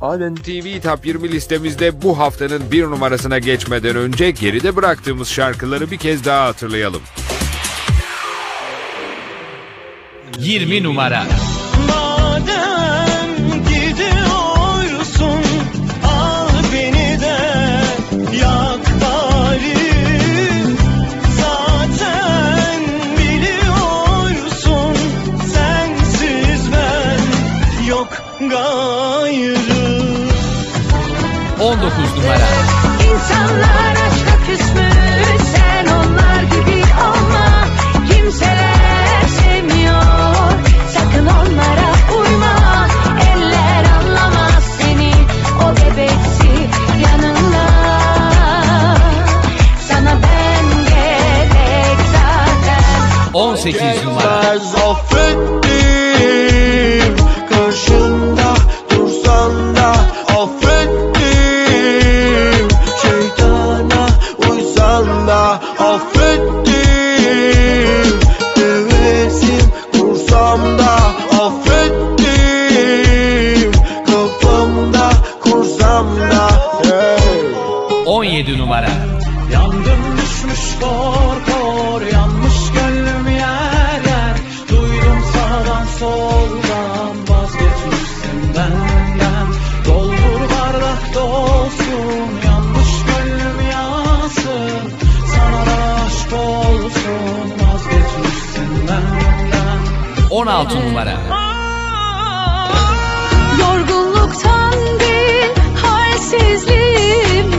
Halen TV Top 20 listemizde bu haftanın bir numarasına geçmeden önce geride bıraktığımız şarkıları bir kez daha hatırlayalım. 20 numara. 17 numara. Yandım düşmüş kor kor Yanmış gönlüm yer yer. Duydum sağdan soldan Vazgeçmişsin benden. Doldur bardak dolsun Yanmış gönlüm yansın. Sana da aşk olsun Vazgeçmişsin benden. 16 numara. Yorgunluktan değil halsizliğim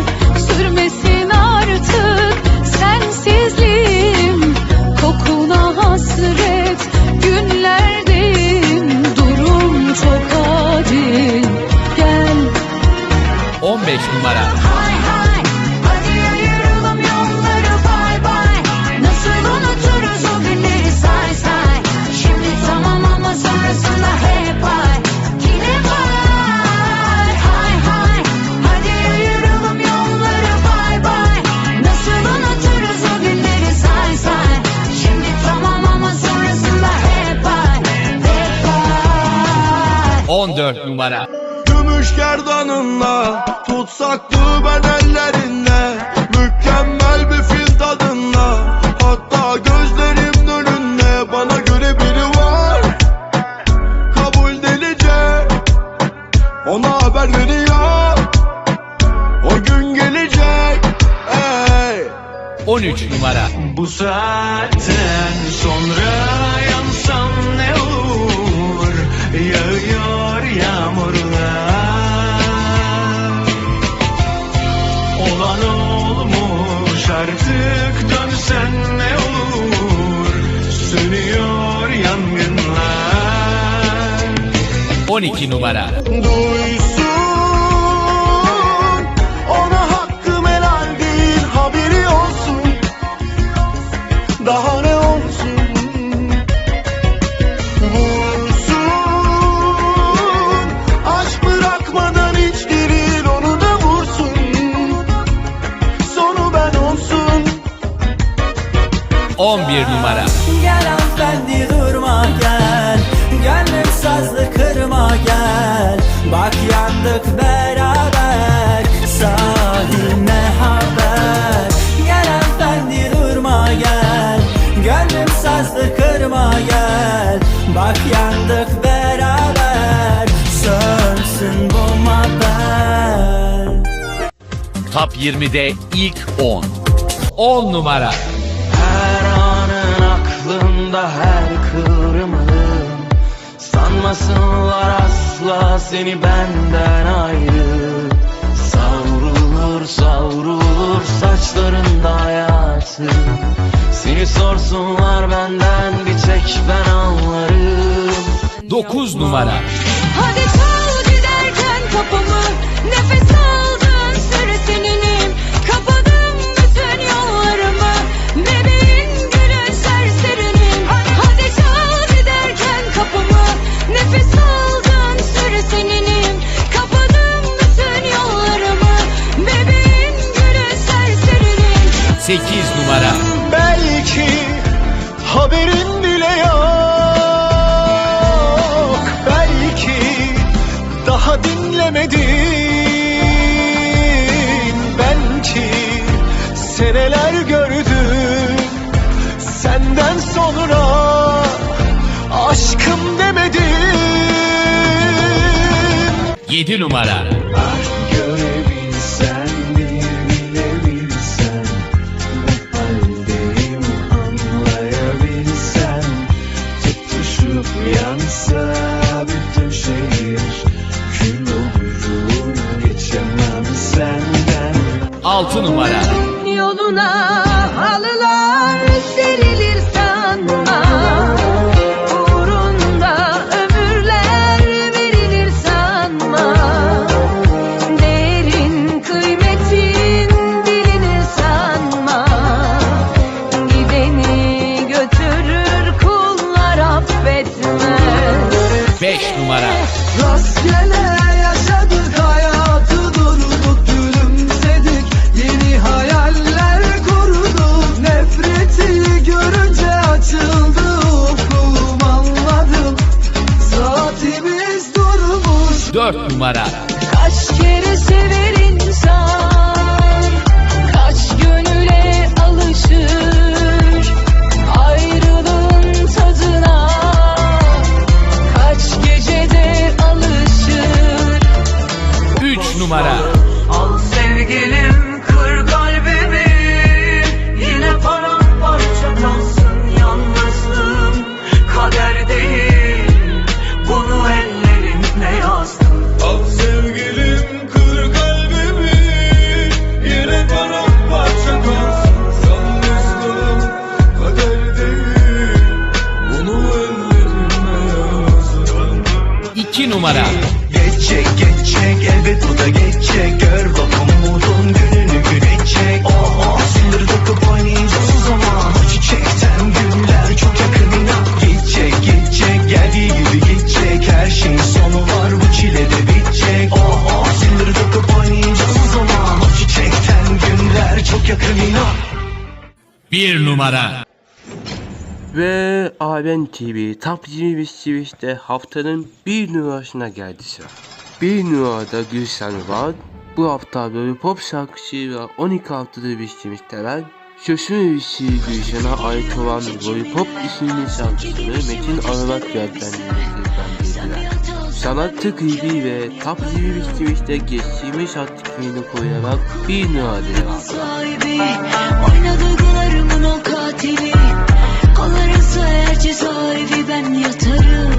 sensizliğim Kokuna hasret günlerdeyim Durum çok adil 14 numara. Gümüş gerdanınla Tutsaktı ben ellerinde Mükemmel bir fil tadında Hatta gözlerim önünde Bana göre biri var. Kabul delice Ona haber veriyor. O gün gelecek Ey. 13 numara. bu saatten sonra yansam ne olur artık dönsen ne olur Sönüyor yangınlar 12 numara. Duysun Hanımefendi durma gel Gönlüm sazlı kırma gel Bak yandık beraber Sahilme haber Gel hanımefendi durma gel Gönlüm sazlı kırma gel Bak yandık beraber Sönsün bu maber Top 20'de ilk 10. 10 numara. Aklımda her kıvrımın Sanmasınlar asla seni benden ayrı. Savrulur savrulur saçlarında hayatı. Seni sorsunlar benden bir tek ben anlarım. 9 numara. Hadi çal daha dinlemedin. Belki seneler gördüm Senden sonra aşkım demedin. 7 numara. Görebilsen, inan 1 numara Ve Alem TV Top 25 Twitch'te haftanın bir numarasına geldi sıra. Bir numarada Gülşen var. Bu hafta böyle pop şarkıcıyla 12 haftadır biçtiğimizde ben Sözün üyesi Gülşen'e ait olan Lollipop isimli şarkısını Metin Arabat yönlendirdiler. Sanatçı klibi ve 25 Twitch'te geçtiğimiz haftakini koyarak bir aldı. sahibi Oynadıklarımın o katili Kollarınsa eğer cezaevi ben yatarım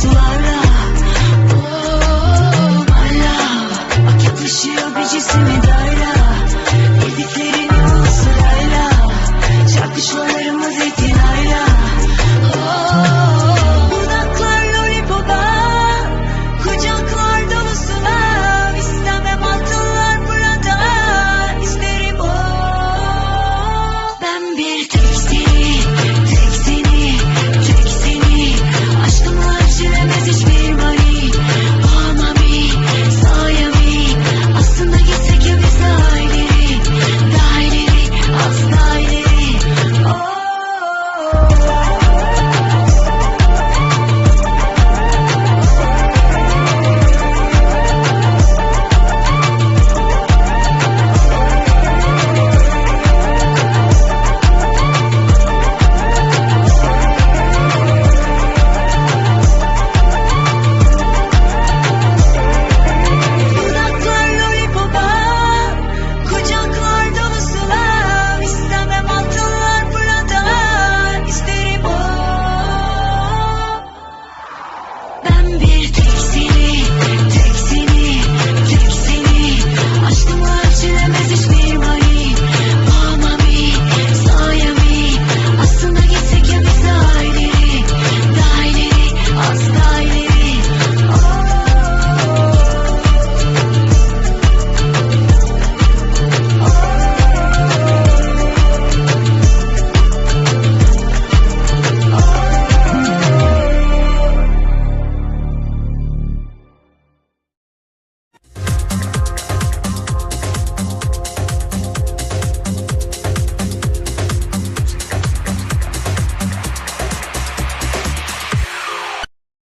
sulara Oh my love Akıp ışıyor bir cisimi